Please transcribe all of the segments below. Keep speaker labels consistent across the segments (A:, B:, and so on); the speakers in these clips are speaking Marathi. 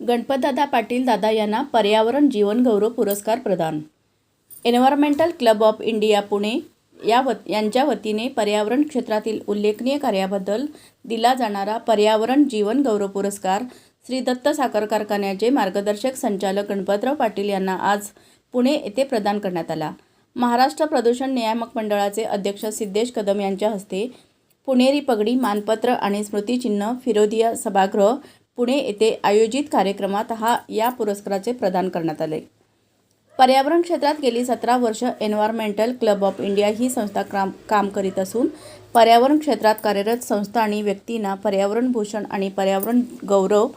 A: गणपतदादा पाटील दादा यांना पर्यावरण जीवनगौरव पुरस्कार प्रदान. Environmental club of India Pune. या वत यांच्या वतीने पर्यावरण क्षेत्रातील उल्लेखनीय कार्याबद्दल दिला जाणारा पर्यावरण जीवन गौरव पुरस्कार श्री दत्त साखर कारखान्याचे मार्गदर्शक संचालक गणपतराव पाटील यांना आज पुणे येथे प्रदान करण्यात आला. महाराष्ट्र प्रदूषण नियामक मंडळाचे अध्यक्ष सिद्धेश कदम यांच्या हस्ते पुणेरी पगडी मानपत्र आणि स्मृतिचिन्ह फिरोदिया सभागृह पुणे येथे आयोजित कार्यक्रमात हा या पुरस्काराचे प्रदान करण्यात आले. पर्यावरण क्षेत्रात गेली सतरा वर्ष एन्व्हायरमेंटल क्लब ऑफ इंडिया ही संस्था काम काम करीत असून पर्यावरण क्षेत्रात कार्यरत संस्था आणि व्यक्तींना पर्यावरण भूषण आणि पर्यावरण गौरव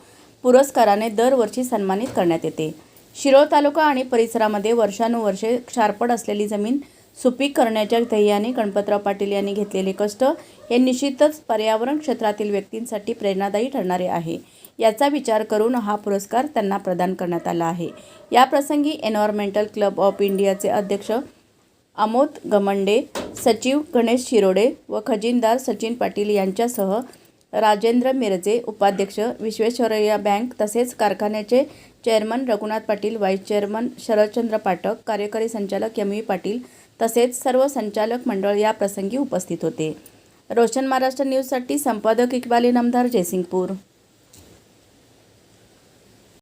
A: पुरस्काराने दरवर्षी सन्मानित करण्यात येते. शिरोळ तालुका आणि परिसरामध्ये वर्षानुवर्षे क्षारपड असलेली जमीन सुपीक करण्याच्या ध्येयाने गणपतराव पाटील यांनी घेतलेले कष्ट हे निश्चितच पर्यावरण क्षेत्रातील व्यक्तींसाठी प्रेरणादायी ठरणारे आहे. याचा विचार करून हा पुरस्कार त्यांना प्रदान करण्यात आला आहे. या प्रसंगी एन्व्हायरमेंटल क्लब ऑफ इंडियाचे अध्यक्ष अमोद गमंडे सचिव गणेश शिरोडे व खजिनदार सचिन पाटील यांच्यासह राजेंद्र मिरजे उपाध्यक्ष विश्वेश्वरय्या बँक तसेच कारखान्याचे chairman Raghunath Patil vice chairman Sharadchandra Pathak कार्यकारी संचालक एम व्ही पाटील तसेच सर्व संचालक मंडळ या प्रसंगी उपस्थित होते. रोशन महाराष्ट्र न्यूजसाठी संपादक इक्बाली नमदार जयसिंगपूर.